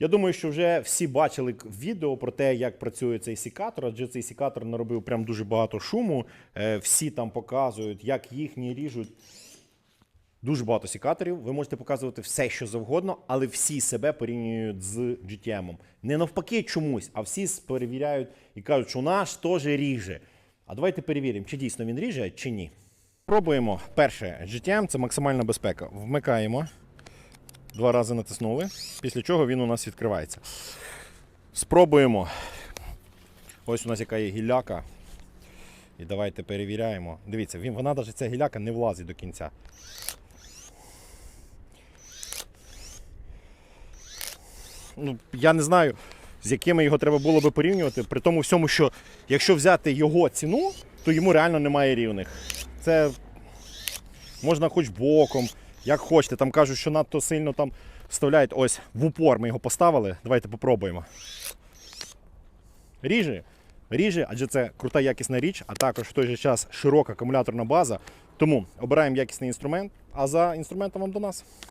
Я думаю, що вже всі бачили відео про те, як працює цей сікатор, адже цей сікатор наробив прям дуже багато шуму. Е, Всі там показують, як їхні ріжуть. Дуже багато сікаторів. Ви можете показувати все, що завгодно, але всі себе порівнюють з GTM. Не навпаки чомусь, а всі перевіряють і кажуть, що наш теж ріже. А давайте перевіримо, чи дійсно він ріже, чи ні. Пробуємо. Перше, GTM це максимальна безпека. Вмикаємо. Два рази натиснули, після чого він у нас відкривається. Спробуємо. Ось у нас яка є гілляка. І давайте перевіряємо. Дивіться, він, вона навіть ця гіляка не влазить до кінця. Ну, я не знаю, з якими його треба було би порівнювати, при тому всьому, що якщо взяти його ціну, то йому реально немає рівних. Це можна хоч боком, як хочете. Там кажуть, що надто сильно там вставляють ось в упор. Ми його поставили. Давайте попробуємо. Ріже, ріже, адже це крута якісна річ, а також в той же час широка акумуляторна база. Тому обираємо якісний інструмент, а за інструментом вам до нас.